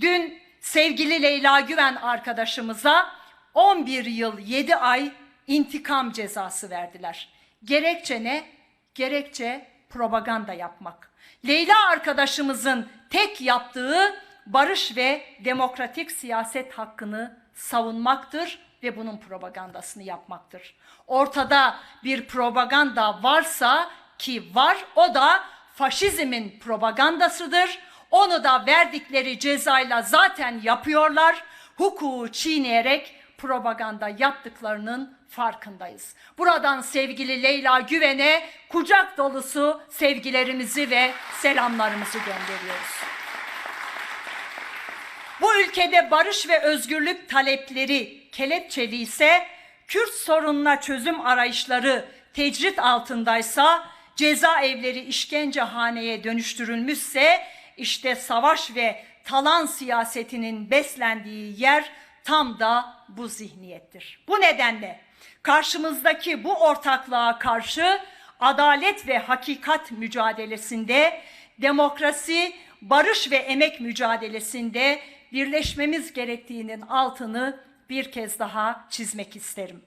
Dün sevgili Leyla Güven arkadaşımıza 11 yıl 7 ay intikam cezası verdiler. Gerekçe ne? Gerekçe propaganda yapmak. Leyla arkadaşımızın tek yaptığı barış ve demokratik siyaset hakkını savunmaktır ve bunun propagandasını yapmaktır. Ortada bir propaganda varsa ki var o da faşizmin propagandasıdır. Onu da verdikleri cezayla zaten yapıyorlar. Hukuku çiğneyerek propaganda yaptıklarının farkındayız. Buradan sevgili Leyla Güven'e kucak dolusu sevgilerimizi ve selamlarımızı gönderiyoruz. Bu ülkede barış ve özgürlük talepleri kelepçeli ise Kürt sorununa çözüm arayışları tecrit altındaysa cezaevleri işkencehaneye dönüştürülmüşse işte savaş ve talan siyasetinin beslendiği yer tam da bu zihniyettir. Bu nedenle karşımızdaki bu ortaklığa karşı adalet ve hakikat mücadelesinde demokrasi, barış ve emek mücadelesinde birleşmemiz gerektiğinin altını bir kez daha çizmek isterim.